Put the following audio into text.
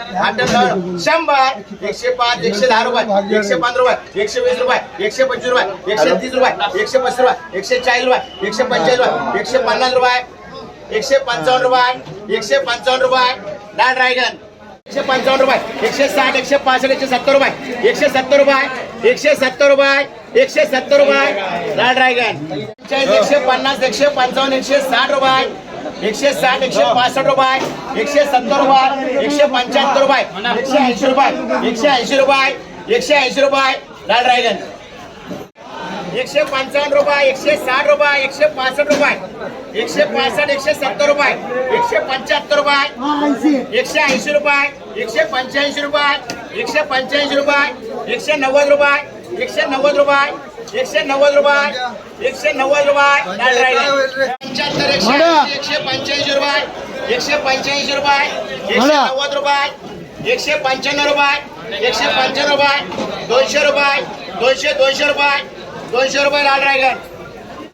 शंभर एकशे पाच एकशे दहा रुपये एकशे पंधरा रुपये एकशे वीस रुपये एकशे पंचवीस रुपये एकशे तीस रुपये एकशे पस्तीस रुपये एकशे चाळीस रुपये एकशे पंचेचाळीस रुपये एकशे पन्नास रुपये एकशे पंचावन्न रुपये एकशे पंचावन्न रुपये लाल ड्रॅगन एकशे पंचावन्न रुपये एकशे साठ एकशे पासष्ट एकशे सत्तर रुपये एकशे सत्तर रुपये एकशे सत्तर रुपये एकशे सत्तर रुपये लाल ड्रॅगन चाळीस एकशे पन्नास एकशे पंचावन्न एकशे साठ रुपये एकशे साठ एकशे पासष्ट रुपये एकशे सत्तर रुपये एकशे पंच्याहत्तर रुपये एकशे ऐंशी रुपये एकशे ऐंशी रुपये एकशे ऐंशी रुपये लाल ड्रॅगन एकशे पंचावन्न रुपये एकशे साठ रुपये एकशे पासष्ट रुपये एकशे पासष्ट एकशे सत्तर रुपये एकशे पंच्याहत्तर रुपये एकशे ऐंशी रुपये एकशे पंच्याऐंशी रुपये एकशे पंच्याऐंशी रुपये एकशे नव्वद रुपये एकशे नव्वद रुपये एकशे नव्वद रुपये एकशे नव्वद रुपये. पंच्याहत्तर एकशे एकशे पंच्याऐंशी रुपये एकशे पंच्याऐंशी रुपये एकशे नव्वद रुपये एकशे पंच्याण्णव रुपये एकशे पंच्याण्णव रुपये दोनशे रुपये दोनशे दोनशे रुपये दोनशे रुपये लाल ड्रॅगन